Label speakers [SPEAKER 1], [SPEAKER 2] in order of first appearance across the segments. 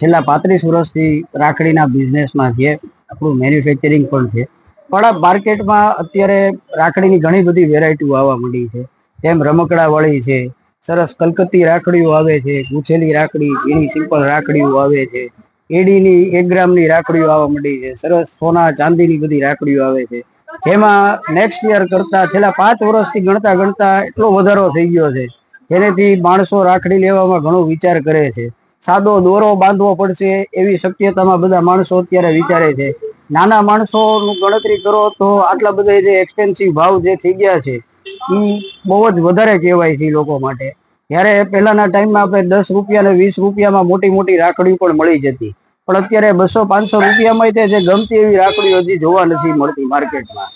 [SPEAKER 1] છેલ્લા પાંત્રીસ વર્ષથી રાખડીના બિઝનેસમાં છે. આપણું મેન્યુફેક્ચરિંગ પણ છે. પણ આ માર્કેટમાં અત્યારે રાખડીની ઘણી બધી વેરાયટીઓ આવવા માંડી છે. જેમ રમકડાવાળી છે, સરસ કલકત્તી રાખડીઓ આવે છે ગુછેલી રાખડી ઝીણી સિમ્પલ રાખડીઓ આવે છે એડીની એક ગ્રામની રાખડીઓ આવવા માંડી છે, સરસ સોના ચાંદીની બધી રાખડીઓ આવે છે. જેમાં નેક્સ્ટ યર કરતા છેલ્લા પાંચ વર્ષથી ગણતા ગણતા એટલો વધારો થઈ ગયો છે. જેનેથી માણસો રાખડી લેવામાં ઘણો વિચાર કરે છે. સાદો દોરો બાંધવો પડશે એવી શક્યતામાં બધા માણસો અત્યારે વિચારે છે. નાના માણસોનું ગણતરી કરો તો આટલા બધા જે એક્સપેન્સિવ ભાવ જે થઈ ગયા છે એ બહુ જ વધારે કહેવાય છે લોકો માટે. જ્યારે પહેલાના ટાઈમમાં આપણે દસ રૂપિયા ને વીસ રૂપિયામાં મોટી મોટી રાખડી પણ મળી જતી. પણ અત્યારે બસો પાંચસો રૂપિયામાં તે જે ગમતી એવી રાખડીઓ હજી જોવા નથી મળતી માર્કેટમાં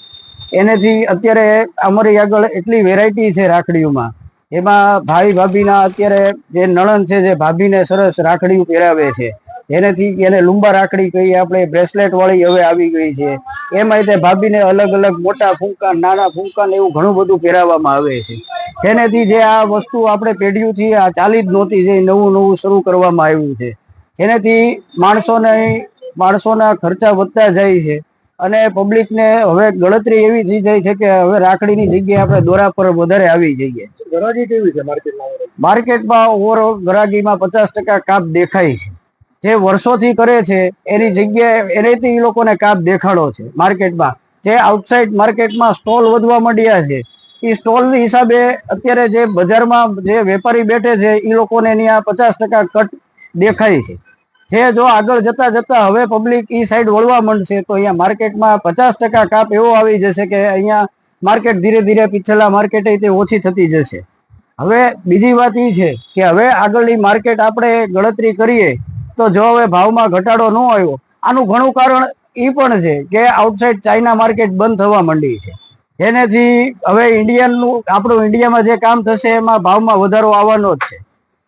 [SPEAKER 1] એનેથી અત્યારે અમારી આગળ એટલી વેરાયટી છે રાખડીઓમાં એમાં ભાઈ ભાભીના અત્યારે જે નણંદ છે, જે ભાભીને સરસ રાખડીઓ પહેરાવે છે એનાથી એને લુંબા રાખડી કહીએ આપણે બ્રેસલેટ વાળી હવે આવી ગઈ છે. એમાં તે ભાભીને અલગ અલગ મોટા ફૂંકા નાના ફૂંકા એવું ઘણું બધું પહેરાવવામાં આવે છે. જેનેથી જે આ વસ્તુ આપણે પેઢીઓથી આ ચાલી જ નહોતી, જે નવું નવું શરૂ કરવામાં આવ્યું છે. જેનાથી માણસોને, માણસોના ખર્ચા વધતા જાય છે. અને પબ્લિકને હવે ગણતરી એવી થઈ જાય છે કે હવે રાખડીની જગ્યાએ આપણે દોરા પર વધારે આવી જઈએ.
[SPEAKER 2] ગરાગી કેવી છે માર્કેટમાં
[SPEAKER 1] માર્કેટમાં ઓવરઓલ ગરાગીમાં પચાસ ટકા કાપ દેખાય છે. જે વર્ષોથી કરે છે એની જગ્યાએ એનેથી એ લોકોને કાપ દેખાડો છે માર્કેટમાં. જે આઉટસાઇડ માર્કેટમાં સ્ટોલ વધવા માંડ્યા છે એ સ્ટોલની હિસાબે અત્યારે જે બજારમાં જે વેપારી બેઠે છે એ લોકોને ત્યાં પચાસ ટકા કટ દેખાય છે. જે જો આગળ જતા જતા હવે પબ્લિક ઈ સાઈડ વળવા માંડશે, તો અહીંયા માર્કેટમાં પચાસ ટકા કાપ એવો આવી જશે કે અહીંયા માર્કેટ ધીરે ધીરે પીછેલા માર્કેટ તે ઓછી થતી જશે. હવે બીજી વાત એ છે કે હવે આગળની માર્કેટ આપણે ગણતરી કરીએ, તો જો હવે ભાવમાં ઘટાડો ન આવ્યો, આનું ઘણું કારણ એ પણ છે કે આઉટસાઇડ ચાઇના માર્કેટ બંધ થવા માંડી છે. જેનેથી હવે ઇન્ડિયનનું આપણું ઇન્ડિયામાં જે કામ થશે એમાં ભાવમાં વધારો આવવાનો જ છે.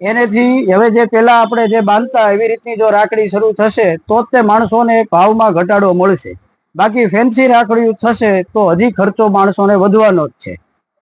[SPEAKER 1] એનેથી હવે જે પેલા આપણે જે બાંધતા એવી રીતની જો રાખડી શરૂ થશે, તો જ તે માણસોને ભાવમાં ઘટાડો મળશે. બાકી ફેન્સી રાખડીઓ થશે, તો હજી ખર્ચો માણસોને વધવાનો જ છે.